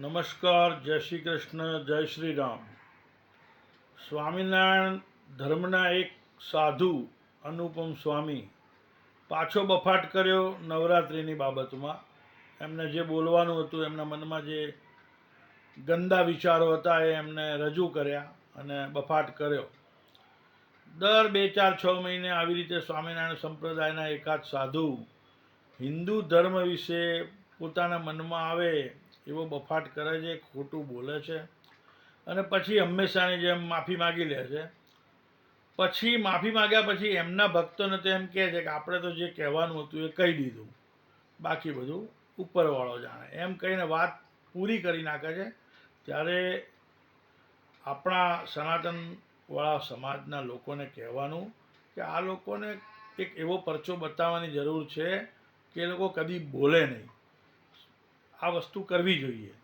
નમસ્કાર, જય શ્રી કૃષ્ણ, જય શ્રી રામ. સ્વામિનારાયણ ધર્મના એક સાધુ, અનુપમ સ્વામી, પાછો બફાટ કર્યો નવરાત્રિની બાબતમાં. એમને જે બોલવાનું હતું, એમના મનમાં જે ગંદા વિચારો હતા, એ એમને રજૂ કર્યા અને બફાટ કર્યો. દર બે ચાર છ મહિને આવી રીતે સ્વામિનારાયણ સંપ્રદાયના એકાદ સાધુ હિન્દુ ધર્મ વિશે પોતાના મનમાં આવે એવો બફાટ કરે છે, ખોટું બોલે છે. અને પછી હંમેશાની જેમ માફી માગી લે છે. પછી માફી માગ્યા પછી એમના ભક્તોને તો એમ કહે છે કે આપણે તો જે કહેવાનું હતું એ કહી દીધું. બાકી બધું ઉપરવાળો જાણે. એમ કહીને વાત પૂરી કરી નાખે છે. ત્યારે આપણા સનાતનવાળા સમાજના લોકોને કહેવાનું કે આ લોકોને એક એવો પરચો બતાવવાની જરૂર છે કે એ લોકો કદી બોલે નહીં. આ વસ્તુ કરવી જોઈએ.